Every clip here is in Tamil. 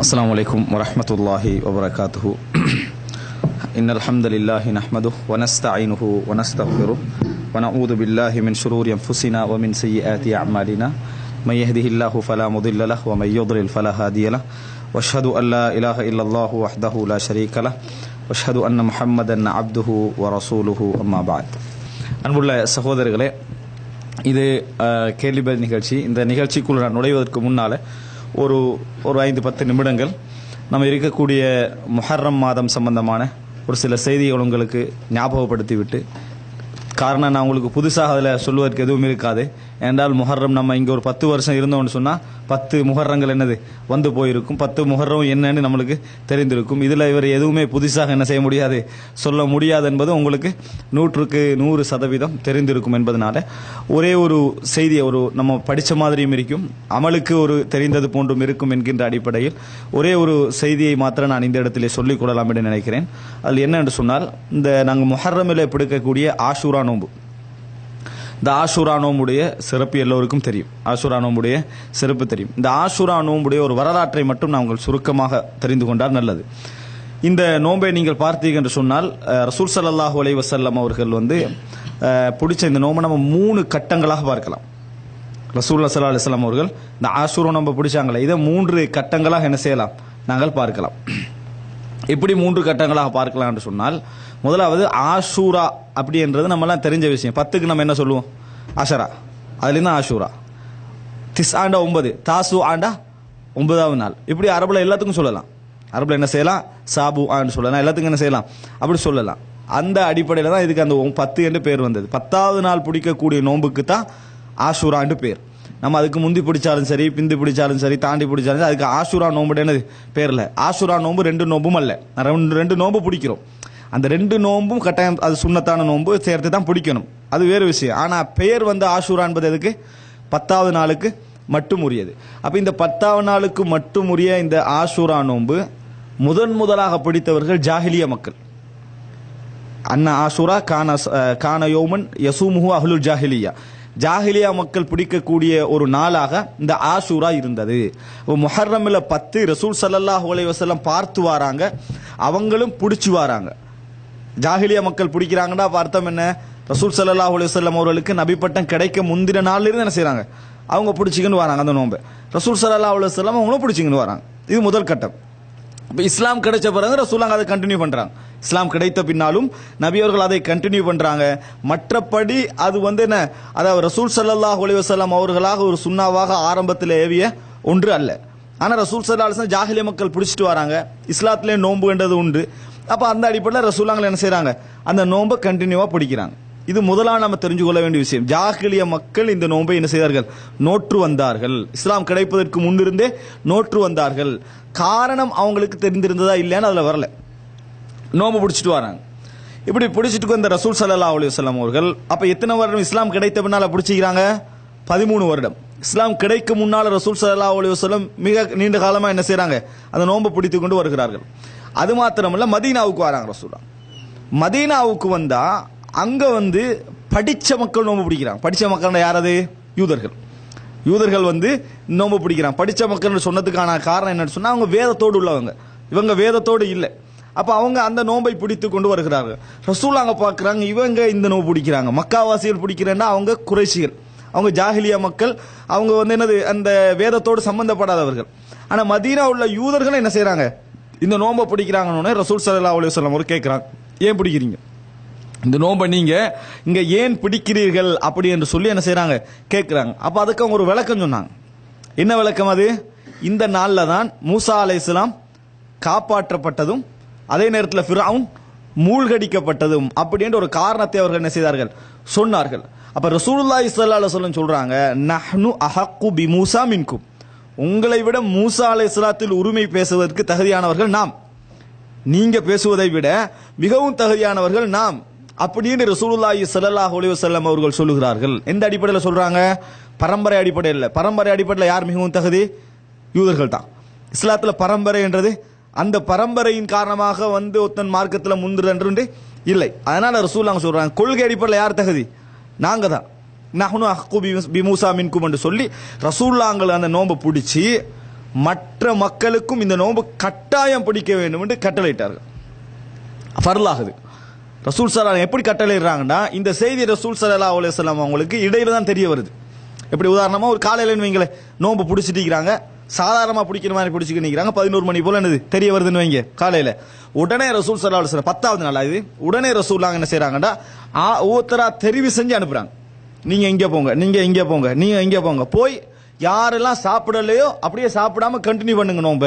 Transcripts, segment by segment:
السلام عليكم ورحمة الله وبركاته إن الحمد لله نحمده ونستعينه ونستغفره ونعوذ بالله من شرور أنفسنا ومن سيئات أعمالنا من يهده الله فلا مضل له ومن يضلل فلا هادي له واشهد أن لا إله إلا الله وحده لا شريك له واشهد أن محمدا عبده ورسوله أما بعد அன்புள்ள சகோதரர்களே இது கேள்விபல் நிகழ்ச்சி இந்த நிகழ்ச்சிக்குள் நான் நுழைவதற்கு முன்னால் ஒரு ஒரு ஐந்து பத்து நிமிடங்கள். நம்ம இருக்கக்கூடிய முஹர்ரம் மாதம் சம்பந்தமான ஒரு சில செய்திகள் உங்களுக்கு ஞாபகப்படுத்திவிட்டு காரணம் நான் உங்களுக்கு புதுசாக அதில் சொல்லுவதற்கு எதுவும் இருக்காது. ஏன்றால் முஹர்ரம் நம்ம இங்கே ஒரு பத்து வருஷம் இருந்தோம்னு சொன்னால் பத்து முஹர்ரங்கள் என்னது? வந்து போயிருக்கும். பத்து முஹர்ரம் என்னன்னு நம்மளுக்கு தெரிந்திருக்கும். இதில் இவர் எதுவுமே புதுசாக என்ன செய்ய முடியாது. சொல்ல முடியாது என்பது உங்களுக்கு நூற்றுக்கு நூறு சதவீதம் தெரிந்திருக்கும் என்பதனால. ஒரே ஒரு செய்தியை ஒரு நம்ம படித்த மாதிரியும் இருக்கும். அமலுக்கு ஒரு தெரிந்தது போன்றும் இருக்கும் என்கின்ற அடிப்படையில் ஒரே ஒரு செய்தியை மாத்திரம் நான் இந்த இடத்திலே சொல்லிக் கொள்ளலாம் என்று நினைக்கிறேன். அதில் என்ன என்று சொன்னால் இந்த நாங்கள் முஹர்ரமில் பிடிக்கக்கூடிய ஆஷூரா நோன்பு. இந்த ஆஷூரா நோம்புடைய சிறப்பு எல்லோருக்கும் தெரியும். ஆஷூரா நோம்புடைய சிறப்பு தெரியும். இந்த ஆஷூரா நோம்புடைய ஒரு வரலாற்றை மட்டும் நான் உங்கள் சுருக்கமாக தெரிந்து கொண்டால் நல்லது. இந்த நோன்பை நீங்கள் பார்த்தீங்க என்று சொன்னால் ரசூல் ஸல்லல்லாஹு அலை வசல்லம் அவர்கள் வந்து பிடிச்ச இந்த நோம்பை நம்ம மூணு கட்டங்களாக பார்க்கலாம். ரசூல்லா ஸல்லல்லாஹு அலைஹி அவர்கள் இந்த ஆஷூரா நம்ம பிடிச்சாங்களே இதை மூன்று கட்டங்களாக என்ன செய்யலாம்? நாங்கள் பார்க்கலாம். எப்படி மூன்று கட்டங்களாக பார்க்கலாம் என்று சொன்னால் முதலாவது ஆஷூரா அப்படின்றது நம்மலாம் தெரிஞ்ச விஷயம். பத்துக்கு நம்ம என்ன சொல்லுவோம்? ஆஷரா. அதுலேருந்து ஆஷூரா. திஸ் ஆண்டா ஒன்பது. தாசு ஆண்டா ஒன்பதாவது நாள். இப்படி அரபில் எல்லாத்துக்கும் சொல்லலாம். அரபில் என்ன செய்யலாம்? சாபு ஆண்டு சொல்லலாம். எல்லாத்துக்கும் என்ன செய்யலாம்? அப்படி சொல்லலாம். அந்த அடிப்படையில் தான் இதுக்கு அந்த ஒ- பத்து என்று பேர் வந்தது. பத்தாவது நாள் பிடிக்கக்கூடிய நோன்புக்கு தான் ஆஷூரான்னு பேர். நம்ம அதுக்கு முந்தி பிடிச்சாலும் சரி பிந்தி பிடிச்சாலும் சரி தாண்டி பிடிச்சாலும் சரி அதுக்கு ஆசூரா நோம்பு பேரில் பேர்ல. ஆஷூரா நோம்பு ரெண்டு நோம்பும் அல்ல. ரெண்டு ரெண்டு நோம்பு பிடிக்கிறோம். அந்த ரெண்டு நோம்பும் கட்டாயம் அது சுண்ணத்தான நோம்பு சேர்த்து தான் பிடிக்கணும். அது வேறு விஷயம். ஆனால் பெயர் வந்து ஆசூரா என்பது எதுக்கு? பத்தாவது நாளுக்கு மட்டும் உரியது. அப்போ இந்த பத்தாவது நாளுக்கு மட்டும் உரிய இந்த ஆசூரா நோன்பு முதன் முதலாக பிடித்தவர்கள் ஜாகிலிய மக்கள். அண்ணா ஆசூரா கான கான யோமன் யசூமுஹு அஹ்லுல் ஜாஹிலியா ஜாஹிலியா மக்கள் பிடிக்கக்கூடிய ஒரு நாளாக இந்த ஆஷூரா இருந்தது. முஹர்ரமில் பத்து ரசூல் சல்லல்லாஹ் அலைஹி பார்த்து வராங்க. அவங்களும் பிடிச்சி வராங்க. ஜாகிலியா மக்கள் பிடிக்கிறாங்கன்னா அப்ப அர்த்தம் என்ன? ரசூல் சல்லாஹ் அலைஹி வஸல்லம் அவர்களுக்கு நபிப்பட்டம் கிடைக்க முந்தின நாள்லேருந்து என்ன செய்கிறாங்க அவங்க பிடிச்சிக்கின்னு வராங்க அந்த நோன்பை. ரசூல் சல்லா அலைஹி வஸல்லம் அவங்களும் பிடிச்சிக்கின்னு வராங்க. இது முதல் கட்டம். இப்போ இஸ்லாம் கிடைச்ச பிறகு ரசூலாங்க அதை கண்டினியூ பண்ணுறாங்க இஸ்லாம் கிடைத்த பின்னாலும் நபி அவர்கள் அதை கண்டினியூ பண்றாங்க. மற்றபடி அது வந்து என்ன? அதாவது ரசூல் சல்லாஹ் அலைஹி அவர்களாக ஒரு சுண்ணாவாக ஆரம்பத்தில் ஏவிய ஒன்று அல்ல. ஆனால் ரசூல் ஸல்லல்லாஹு ஜாகிலிய மக்கள் பிடிச்சிட்டு வராங்க. இஸ்லாத்திலே நோன்புன்றது உண்டு. அப்போ அந்த அடிப்படையில் ரசூலாங்கள் என்ன செய்கிறாங்க அந்த நோன்பை கண்டினியூவாக பிடிக்கிறாங்க. இது முதலாக நம்ம தெரிஞ்சு கொள்ள வேண்டிய விஷயம். ஜாகிலிய மக்கள் இந்த நோன்பை என்ன செய்தார்கள்? நோற்று வந்தார்கள். இஸ்லாம் கிடைப்பதற்கு முன்னிருந்தே நோற்று வந்தார்கள். காரணம் அவங்களுக்கு தெரிந்திருந்ததா இல்லையான்னு அதில் வரல. நோம்பு பிடிச்சிட்டு வராங்க. இப்படி பிடிச்சிட்டு வந்த ரசூல் சல்லா அலி வஸல்லம் அவர்கள் அப்போ எத்தனை வருடம் இஸ்லாம் கிடைத்த பின்னால பிடிச்சிக்கிறாங்க? பதிமூணு வருடம். இஸ்லாம் கிடைக்கும் முன்னால் ரசூல் சல்லா அலி வல்லம் மிக நீண்ட காலமாக என்ன செய்கிறாங்க அந்த நோன்பை பிடித்து கொண்டு வருகிறார்கள். அது மாத்திரமல்ல மதீனாவுக்கு வராங்க ரசூலா. மதீனாவுக்கு வந்தால் அங்கே வந்து படித்த மக்கள் நோன்பு பிடிக்கிறாங்க. படித்த மக்கள் யார் அது? யூதர்கள். யூதர்கள் வந்து நோன்பு பிடிக்கிறாங்க. படித்த மக்கள் சொன்னதுக்கான காரணம் என்னன்னு சொன்னால் அவங்க வேதத்தோடு உள்ளவங்க. இவங்க வேதத்தோடு இல்லை. அப்போ அவங்க அந்த நோன்பை பிடித்து கொண்டு வருகிறார்கள். ரசூல் அங்கே பார்க்குறாங்க இவங்க இந்த நோன்பு பிடிக்கிறாங்க. மக்காவாசிகள் பிடிக்கிறேன்னா அவங்க குறைசிகள் அவங்க ஜாகிலியா மக்கள் அவங்க வந்து என்னது அந்த வேதத்தோடு சம்பந்தப்படாதவர்கள். ஆனால் மதீனா உள்ள யூதர்கள் என்ன செய்கிறாங்க இந்த நோன்பை பிடிக்கிறாங்கன்னு ரசூல் சல்லா அலி சொல்லம் ஒரு கேட்குறாங்க. ஏன் பிடிக்கிறீங்க? இந்த நோன்பை நீங்கள் இங்கே ஏன் பிடிக்கிறீர்கள் அப்படி என்று சொல்லி என்ன செய்கிறாங்க கேட்குறாங்க. அப்போ அதுக்கு அவங்க ஒரு விளக்கம் சொன்னாங்க. என்ன விளக்கம் அது? இந்த நாளில் தான் மூசா அலைஹிஸ்ஸலாம் காப்பாற்றப்பட்டதும் அதே நேரத்தில் ஃபிரவுன் மூழ்கடிக்கப்பட்டதும் அப்படின்ற ஒரு காரணத்தை அவர்கள் என்ன செய்தார்கள்? சொன்னார்கள். அப்போ ரசூலுல்லா இஸ்லா அலைஹி சொல்கிறாங்க நஹ்னு அஹக்கு பி மூசா மின்கும். உங்களை விட மூசா இஸ்லாத்தில் உரிமை பேசுவதற்கு தகுதியானவர்கள் நாம். நீங்கள் பேசுவதை விட மிகவும் தகுதியானவர்கள் நாம். அப்படின்னு ரசூலுல்லாஹி ஸல்லல்லாஹு அலைஹி வஸல்லம் அவர்கள் சொல்லுகிறார்கள். எந்த அடிப்படையில் சொல்கிறாங்க பரம்பரை அடிப்படையில். பரம்பரை அடிப்படையில் யார் மிகவும் தகுதி? யூதர்கள் தான். இஸ்லாத்தில் பரம்பரை என்றது அந்த பரம்பரையின் காரணமாக வந்து ஒத்தன் மார்க்கத்தில் முந்துறன்று இல்லை. அதனால் ரசூலாங்க சொல்கிறாங்க கொள்கை அடிப்படையில் யார் தகுதி? நாங்கள் தான். நஹ்னு அஹ்கு பிமூசா மின்கும் என்று சொல்லி ரசூல்லாங்கள் அந்த நோன்பை பிடிச்சி மற்ற மக்களுக்கும் இந்த நோன்பு கட்டாயம் பிடிக்க வேண்டும் என்று கட்டளையிட்டார்கள். ஃபர்லாகுது. ரசூல் சலா எப்படி கட்டளையிடுறாங்கன்னா இந்த செய்தி ரசூல் சலா அலுவலாம் அவங்களுக்கு இடையில தான் தெரிய வருது. எப்படி உதாரணமாக ஒரு காலையிலன்னு வைங்களேன் நோன்பு பிடிச்சிட்டு சாதாரணமாக பிடிக்கிற மாதிரி பிடிச்சிட்டு நிற்கிறாங்க பதினோரு மணி போல என்னது? தெரிய வருதுன்னு வைங்க. காலையில். உடனே ரசூல் சல்லா அலுவலம் பத்தாவது நாள் இது? உடனே ரசூல்லாங்க என்ன செய்கிறாங்கடா ஆ ஒவ்வொருத்தராக தெரிவு செஞ்சு அனுப்புகிறாங்க நீங்கள் இங்கே போங்க நீங்கள் இங்கே போங்க நீங்கள் இங்கே போங்க. போய் யாரெல்லாம் சாப்பிடலையோ அப்படியே சாப்பிடாம கண்டினியூ பண்ணுங்க நோம்ப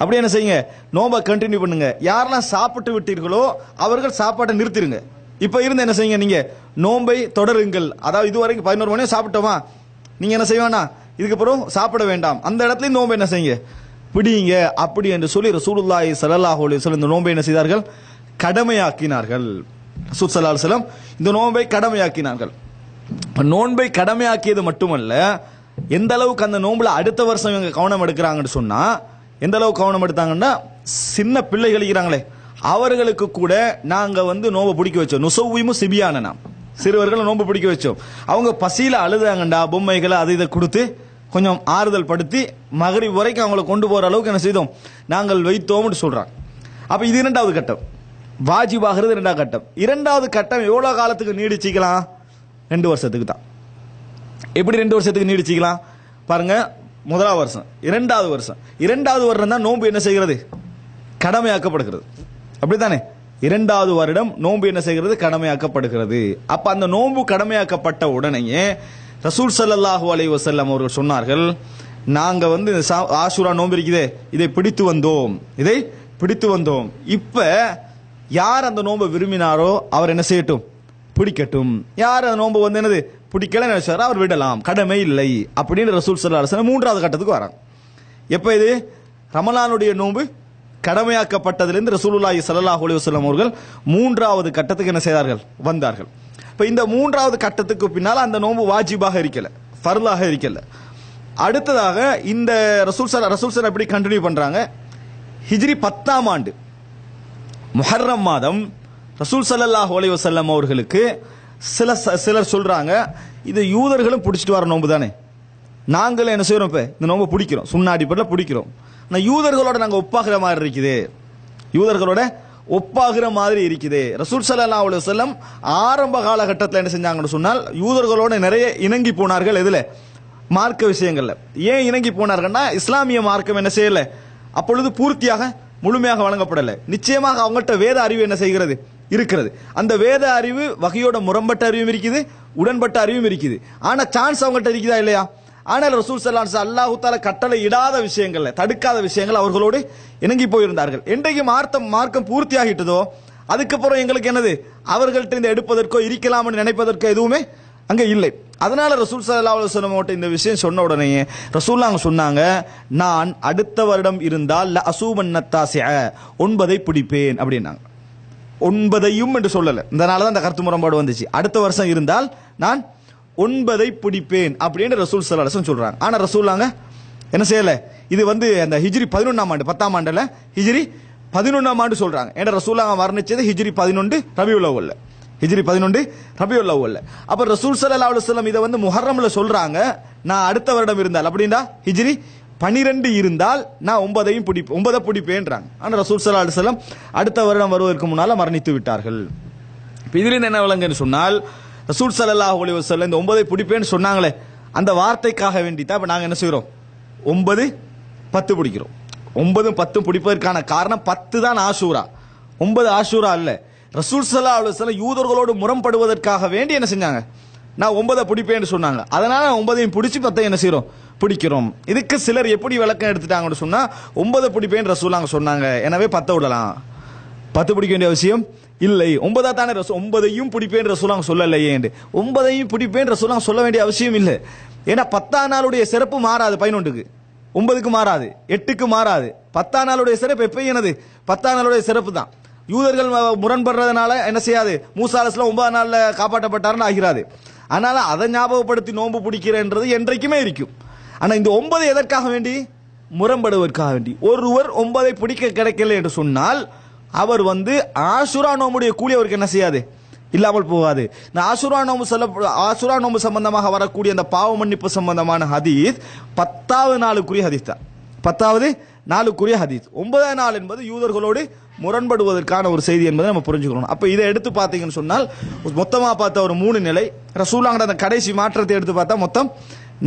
அப்படி என்ன செய்யுங்க? நோம்பை கண்டினியூ பண்ணுங்க. யாரெல்லாம் சாப்பிட்டு விட்டீர்களோ அவர்கள் சாப்பாட்டை நிறுத்திடுங்க இப்போ இருந்து என்ன செய்யுங்க நீங்கள் நோன்பை தொடருங்கள். அதாவது இதுவரைக்கும் பதினோரு மணியும் சாப்பிட்டோமா? நீங்கள் என்ன செய்வானா இதுக்கப்புறம் சாப்பிட வேண்டாம். அந்த இடத்துலையும் நோன்பை என்ன செய்யுங்க? பிடிங்க. அப்படி என்று சொல்லி ரசூலுல்லாஹி ஸல்லல்லாஹு அலைஹி இந்த நோன்பை என்ன செய்தார்கள்? கடமையாக்கினார்கள். ரசூல் ஸல்லல்லாஹு அலைஹி இந்த நோன்பை கடமையாக்கினார்கள். நோன்பை கடமையாக்கியது மட்டுமல்ல எந்த அளவுக்கு அந்த நோன்புல அடுத்த வருஷம் இவங்க கவனம் எடுக்கிறாங்கன்னு சொன்னா எந்த அளவுக்கு கவனம் எடுத்தாங்கன்னா சின்ன பிள்ளைகள் இருக்கிறாங்களே அவர்களுக்கு கூட நாங்கள் வந்து நோம்பை பிடிக்க வச்சோம். நுசவுயும் சிபியான நாம் சிறுவர்களை நோன்பு பிடிக்க வச்சோம். அவங்க பசியில் அழுதாங்கண்டா பொம்மைகளை அதை இதை கொடுத்து கொஞ்சம் ஆறுதல் படுத்தி மகரி வரைக்கும் அவங்களை கொண்டு போகிற அளவுக்கு என்ன செய்தோம்? நாங்கள் வைத்தோம்னு சொல்கிறாங்க அப்போ இது இரண்டாவது கட்டம். வாஜிபாகிறது ரெண்டாவது கட்டம். இரண்டாவது கட்டம் எவ்வளோ காலத்துக்கு நீடிச்சிக்கலாம்? ரெண்டு வருஷத்துக்கு தான். எப்படி ரெண்டு வருஷத்துக்கு நீடிச்சிக்கலாம்? பாருங்கள் முதலாவது வருஷம் இரண்டாவது வருஷம். இரண்டாவது வருடம் தான் நோன்பு என்ன செய்கிறது? கடமையாக்கப்படுகிறது. அப்படித்தானே? இரண்டாவது வருடம் நோன்பு என்ன செய்கிறது? கடமையாக்கப்படுகிறது. அப்ப அந்த நோன்பு கடமையாக்கப்பட்ட உடனேயே ரசூல் ஸல்லல்லாஹு அலைஹி வசல்லம் அவர்கள் சொன்னார்கள் நாங்க வந்து இந்த ஆசூரா ஆஷுரா நோன்பு இருக்குதே இதை பிடித்து வந்தோம். இதை பிடித்து வந்தோம். இப்ப யார் அந்த நோன்பை விரும்பினாரோ அவர் என்ன செய்யட்டும்? பிடிக்கட்டும். யார் அந்த நோன்பு வந்து என்னது? பிடிக்கல நினைச்சாரோ அவர் விடலாம். கடமை இல்லை. அப்படின்னு ரசூல் சல்லா அலைஹி மூன்றாவது கட்டத்துக்கு வராங்க. எப்ப இது? ரமலானுடைய நோன்பு கடமையாக்கப்பட்டதிலிருந்து ரசூலுல்லாஹி ஸல்லல்லாஹு அலி வஸல்லம் அவர்கள் மூன்றாவது கட்டத்துக்கு என்ன செய்தார்கள்? வந்தார்கள். இப்போ இந்த மூன்றாவது கட்டத்துக்கு பின்னால் அந்த நோன்பு வாஜிபாக இருக்கல ஃபர்லாக இருக்கல. அடுத்ததாக இந்த ரசூல் சார் ரசூல் சார் எப்படி கண்டினியூ பண்ணுறாங்க ஹிஜ்ரி பத்தாம் ஆண்டு முஹர்ரம் மாதம் ரசூல் ஸல்லல்லாஹு அலைஹி வசல்லம் அவர்களுக்கு சில சிலர் சொல்கிறாங்க இது யூதர்களும் பிடிச்சிட்டு வர நோன்பு தானே? நாங்களும் என்ன செய்கிறோம் இப்போ? இந்த நோன்பு பிடிக்கிறோம். சுண்ணா பிடிக்கிறோம். ஆனால் யூதர்களோட நாங்கள் ஒப்பாகிற மாதிரி இருக்குது. யூதர்களோட ஒப்பாகிற மாதிரி இருக்குது. ரசூல் சல்லா அலைஹி வஸல்லம் ஆரம்ப காலகட்டத்தில் என்ன செஞ்சாங்கன்னு சொன்னால் யூதர்களோட நிறைய இணங்கி போனார்கள் எதில்? மார்க்க விஷயங்களில். ஏன் இணங்கி போனார்கள்னா இஸ்லாமிய மார்க்கம் என்ன செய்யலை? அப்பொழுது பூர்த்தியாக முழுமையாக வழங்கப்படலை. நிச்சயமாக அவங்கள்ட்ட வேத அறிவு என்ன செய்கிறது? இருக்கிறது. அந்த வேத அறிவு வகையோட முரம்பட்ட அறிவும் இருக்குது உடன்பட்ட அறிவும் இருக்குது. ஆனால் சான்ஸ் அவங்கள்ட்ட இருக்குதா இல்லையா? ஆனால் ரசூல் சல்லான் அல்லாஹு தால கட்டளை இடாத விஷயங்கள்ல தடுக்காத விஷயங்கள் அவர்களோடு இணங்கி போயிருந்தார்கள். என்றைக்கு மார்த்தம் மார்க்கம் பூர்த்தி ஆகிட்டதோ அதுக்கப்புறம் எங்களுக்கு என்னது? அவர்கள்ட்ட இந்த எடுப்பதற்கோ இருக்கலாம்னு நினைப்பதற்கோ எதுவுமே அங்கே இல்லை. அதனால ரசூல் சல்லா அலுவலம் இந்த விஷயம் சொன்ன உடனே ரசூல் அவங்க சொன்னாங்க நான் அடுத்த வருடம் இருந்தால் ல அசூமன்னத்தாசிய ஒன்பதை பிடிப்பேன் அப்படின்னாங்க. ஒன்பதையும் என்று சொல்லலை. இதனால தான் இந்த கருத்து முரண்பாடு வந்துச்சு. அடுத்த வருஷம் இருந்தால் நான் ஒன்பதை பிடிப்பேன் அப்படின்னு ரசூல் சல்லாஹம் சொல்றாங்க. ஆனா ரசூலாங்க என்ன செய்யல? இது வந்து அந்த ஹிஜ்ரி பதினொன்றாம் ஆண்டு பத்தாம் ஆண்டுல ஹிஜ்ரி பதினொன்றாம் ஆண்டு சொல்றாங்க. ஏன்னா ரசூலாங்க வர்ணிச்சது ஹிஜ்ரி பதினொன்று ரபி உலவில் ஹிஜ்ரி பதினொன்று ரபி அவ்வல்ல. அப்போ ரசூல் சல்லா அலுவலம் இதை வந்து முஹர்ரம்ல சொல்றாங்க. நான் அடுத்த வருடம் இருந்தால் அப்படின்னா ஹிஜ்ரி பனிரெண்டு இருந்தால் நான் ஒன்பதையும் பிடிப்பேன் ஒன்பதை பிடிப்பேன்றாங்க. ஆனால் ரசூல் சல்லா அலுவலம் அடுத்த வருடம் வருவதற்கு முன்னால் மரணித்து விட்டார்கள். இப்போ இதுலேருந்து என்ன விளங்குன்னு சொன்னால் ரசூல் சல்லாஹ் ஒளி வசல்ல இந்த ஒன்பதை பிடிப்பேன்னு சொன்னாங்களே அந்த வார்த்தைக்காக வேண்டி தான் இப்போ நாங்கள் என்ன செய்கிறோம்? ஒன்பது பத்து பிடிக்கிறோம். ஒன்பதும் பத்தும் பிடிப்பதற்கான காரணம் பத்து தான் ஆஷூரா. ஒன்பது ஆஷூரா இல்லை ரசூல் சல்லா அலைஹி வஸல்லம் யூதர்களோடு முரம்படுவதற்காக வேண்டி என்ன செஞ்சாங்க? நான் ஒன்பதை பிடிப்பேன்னு சொன்னாங்க. அதனால ஒன்பதையும் பிடிச்சி பத்தை என்ன செய்கிறோம்? பிடிக்கிறோம். இதுக்கு சிலர் எப்படி விளக்கம் எடுத்துட்டாங்கன்னு சொன்னால் ஒன்பதை பிடிப்பேன்னு ரசூலாங்க சொன்னாங்க. எனவே பத்தை விடலாம். பத்து பிடிக்க வேண்டிய அவசியம் இல்லை ஒன்பதா தானே ரசூ ஒன்பதையும் பிடிப்பேன் ரசூலாங்க சொல்லலையே என்று. ஒன்பதையும் பிடிப்பேன் ரசூலாங்க சொல்ல வேண்டிய அவசியம் இல்லை. ஏன்னா பத்தாம் நாளுடைய சிறப்பு மாறாது பதினொன்றுக்கு. ஒன்பதுக்கு மாறாது எட்டுக்கு மாறாது. பத்தாம் நாளுடைய சிறப்பு எப்பயும் எனது பத்தாம் நாளுடைய சிறப்பு தான். யூதர்கள் முரண்படுறதுனால என்ன செய்யாது? மூசா அலைஹிஸ்ஸலாம் நாளில் நாள்ல காப்பாற்றப்பட்டாருன்னு ஆகிறாது அதனால அதை ஞாபகப்படுத்தி நோன்பு பிடிக்கிறேன்றது என்றைக்குமே இருக்கும். ஆனால் இந்த ஒன்பது எதற்காக வேண்டி? முரண்படுவதற்காக வேண்டி. ஒருவர் ஒன்பதை பிடிக்க கிடைக்கல என்று சொன்னால் அவர் வந்து ஆசுரா நோம்புடைய கூலி அவருக்கு என்ன செய்யாது? இல்லாமல் போகாது. இந்த ஆசுரா நோம்பு சொல்ல ஆசுரா நோம்பு சம்பந்தமாக வரக்கூடிய அந்த பாவ மன்னிப்பு சம்பந்தமான ஹதீத் பத்தாவது நாளுக்குரிய ஹதீஸ் தான். பத்தாவது நாளுக்குரிய ஹதீஸ். ஒன்பதாம் நாள் என்பது யூதர்களோடு முரண்படுவதற்கான ஒரு செய்தி என்பதை நம்ம புரிஞ்சுக்கணும். அப்போ இதை எடுத்து பார்த்தீங்கன்னு சொன்னால் மொத்தமாக பார்த்த ஒரு மூணு நிலை ரசூலாங்கிற அந்த கடைசி மாற்றத்தை எடுத்து பார்த்தா மொத்தம்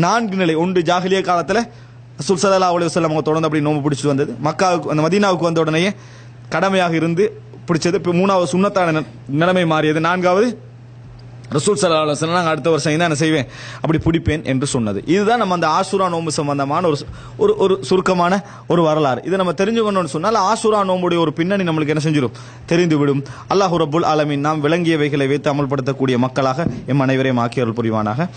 நான்கு நிலை. ஒன்று ஜாகிலிய காலத்தில் சுல்சலா ஸல்லல்லாஹு அலைஹி அவங்க தொடர்ந்து அப்படி நோம்பு பிடிச்சிட்டு வந்தது. மக்காவுக்கு அந்த மதீனாவுக்கு வந்த உடனேயே கடமையாக இருந்து பிடிச்சது. இப்போ மூணாவது சுண்ணத்தான நிலைமை மாறியது. நான்காவது ரசூல் சல்லா சொன்னால் நாங்கள் அடுத்த வருஷம் தான் என்ன செய்வேன். அப்படி பிடிப்பேன் என்று சொன்னது. இதுதான் நம்ம அந்த ஆசுரா நோம்பு சம்பந்தமான ஒரு ஒரு ஒரு சுருக்கமான ஒரு வரலாறு. இதை நம்ம தெரிஞ்சுக்கணும்னு சொன்னால் ஆசுரா நோம்புடைய ஒரு பின்னணி நம்மளுக்கு என்ன செஞ்சிடும் தெரிந்துவிடும். அல்லாஹ் ரபுல் அலமின் நாம் விளங்கியவைகளை வைத்து அமல்படுத்தக்கூடிய மக்களாக எம் அனைவரையும் ஆக்கியவர்கள் புரிவானாக.